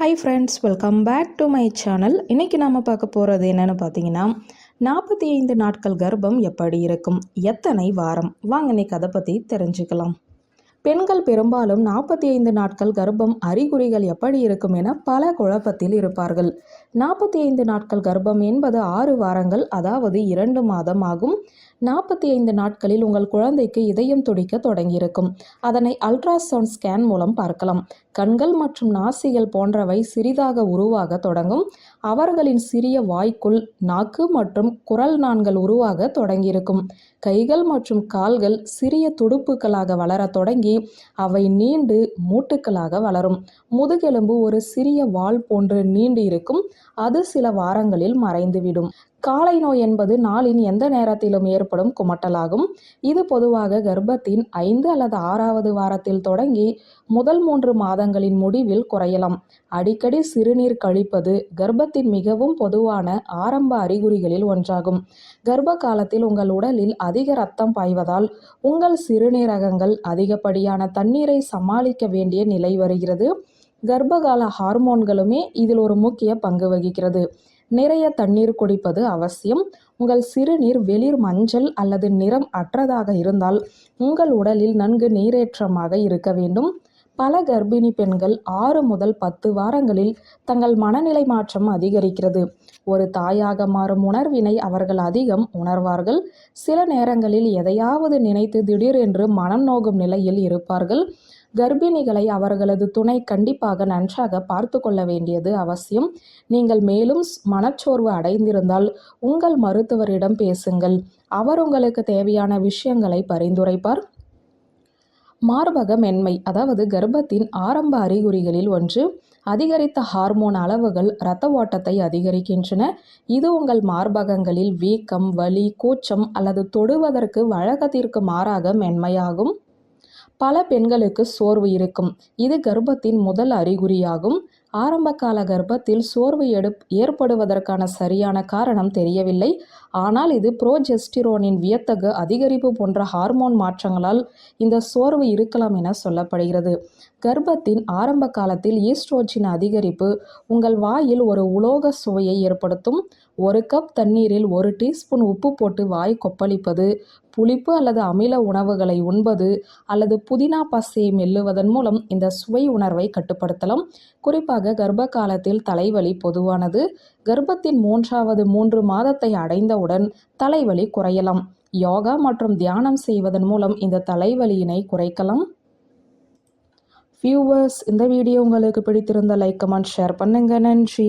Hi friends welcome back to my channel இன்றைக்கி நாம் பார்க்க போகிறது என்னென்னு பார்த்தீங்கன்னா நாற்பத்தி ஐந்து நாட்கள் கர்ப்பம் எப்படி இருக்கும்? எத்தனை வாரம்? வாங்க இன்னைக்கு அதை பற்றி தெரிஞ்சுக்கலாம். பெண்கள் பெரும்பாலும் நாற்பத்தி ஐந்து நாட்கள் கர்ப்பம் அறிகுறிகள் எப்படி இருக்கும் என பல குழப்பத்தில் இருப்பார்கள். நாற்பத்தி ஐந்து நாட்கள் கர்ப்பம் என்பது ஆறு வாரங்கள் அதாவது இரண்டு மாதம் ஆகும். நாற்பத்தி ஐந்து நாட்களில் உங்கள் குழந்தைக்கு இதயம் துடிக்க தொடங்கியிருக்கும். அதனை அல்ட்ராசவுண்ட் ஸ்கேன் மூலம் பார்க்கலாம். கண்கள் மற்றும் நாசிகள் போன்றவை சிறிதாக உருவாக தொடங்கும். அவர்களின் சிறிய வாய்க்குள் நாக்கு மற்றும் குரல் நான்கள் உருவாக தொடங்கியிருக்கும். கைகள் மற்றும் கால்கள் சிறிய துடுப்புகளாக வளர தொடங்கி அவை நீண்டு மூட்டுக்களாக வளரும். முதுகெலும்பு ஒரு சிறிய வால் போன்று நீண்டு இருக்கும். அது சில வாரங்களில் மறைந்துவிடும். காலை நோய் என்பது நாளின் எந்த நேரத்திலும் ஏற்படும் குமட்டலாகும். இது பொதுவாக கர்ப்பத்தின் ஐந்து அல்லது ஆறாவது வாரத்தில் தொடங்கி முதல் மூன்று மாதங்களின் முடிவில் குறையலாம். அடிக்கடி சிறுநீர் கழிப்பது கர்ப்பத்தின் மிகவும் பொதுவான ஆரம்ப அறிகுறிகளில் ஒன்றாகும். கர்ப்ப காலத்தில் உங்கள் உடலில் அதிக ரத்தம் பாய்வதால் உங்கள் சிறுநீரகங்கள் அதிகப்படியான தண்ணீரை சமாளிக்க வேண்டிய நிலை வருகிறது. கர்ப்பகால ஹார்மோன்களுமே இதில் ஒரு முக்கிய பங்கு வகிக்கிறது. நிறைய தண்ணீர் குடிப்பது அவசியம். உங்கள் சிறுநீர் வெளிர் மஞ்சள் அல்லது நிறம் அற்றதாக இருந்தால் உங்கள் உடலில் நன்கு நீரேற்றமாக இருக்க வேண்டும். பல கர்ப்பிணி பெண்கள் ஆறு முதல் பத்து வாரங்களில் தங்கள் மனநிலை மாற்றம் அதிகரிக்கிறது. ஒரு தாயாக மாறும் உணர்வினை அவர்கள் அதிகம் உணர்வார்கள். சில நேரங்களில் எதையாவது நினைத்து திடீரென்று மனம் நோகும் நிலையில் இருப்பார்கள். கர்ப்பிணிகளை அவர்களது துணை கண்டிப்பாக நன்றாக பார்த்து கொள்ள வேண்டியது அவசியம். நீங்கள் மேலும் மனச்சோர்வு அடைந்திருந்தால் உங்கள் மருத்துவரிடம் பேசுங்கள். அவர் உங்களுக்கு தேவையான விஷயங்களை பரிந்துரைப்பார். மார்பக மென்மை அதாவது கர்ப்பத்தின் ஆரம்ப அறிகுறிகளில் ஒன்று அதிகரித்த ஹார்மோன் அளவுகள் இரத்த ஓட்டத்தை அதிகரிக்கின்றன. இது உங்கள் மார்பகங்களில் வீக்கம் வலி கூச்சம் அல்லது தொடுவதற்கு வழக்கத்திற்கு மாறாக மென்மையாகும். பல பெண்களுக்கு சோர்வு இருக்கும். இது கர்ப்பத்தின் முதல் அறிகுறியாகும். ஆரம்பகால கர்ப்பத்தில் சோர்வு எடு ஏற்படுவதற்கான சரியான காரணம் தெரியவில்லை. ஆனால் இது புரோஜெஸ்டிரோனின் வியத்தகு அதிகரிப்பு போன்ற ஹார்மோன் மாற்றங்களால் இந்த சோர்வு இருக்கலாம் என சொல்லப்படுகிறது. கர்ப்பத்தின் ஆரம்ப காலத்தில் ஈஸ்ட்ரோஜின் அதிகரிப்பு உங்கள் வாயில் ஒரு உலோக சுவையை ஏற்படுத்தும். ஒரு கப் தண்ணீரில் ஒரு டீஸ்பூன் உப்பு போட்டு வாய் கொப்பளிப்பது புளிப்பு அல்லது அமில உணவுகளை உண்பது அல்லது புதினா பசையை மெல்லுவதன் மூலம் இந்த சுவை உணர்வை கட்டுப்படுத்தலாம். குறிப்பாக கர்ப்ப காலத்தில் தலைவலி பொதுவானது. கர்ப்பத்தின் மூன்றாவது மூன்று மாதத்தை அடைந்தவுடன் தலைவலி குறையலாம். யோகா மற்றும் தியானம் செய்வதன் மூலம் இந்த தலைவலியினை குறைக்கலாம். வியூவர்ஸ் இந்த வீடியோ உங்களுக்கு பிடித்திருந்த லைக் கமெண்ட் ஷேர் பண்ணுங்க. நன்றி.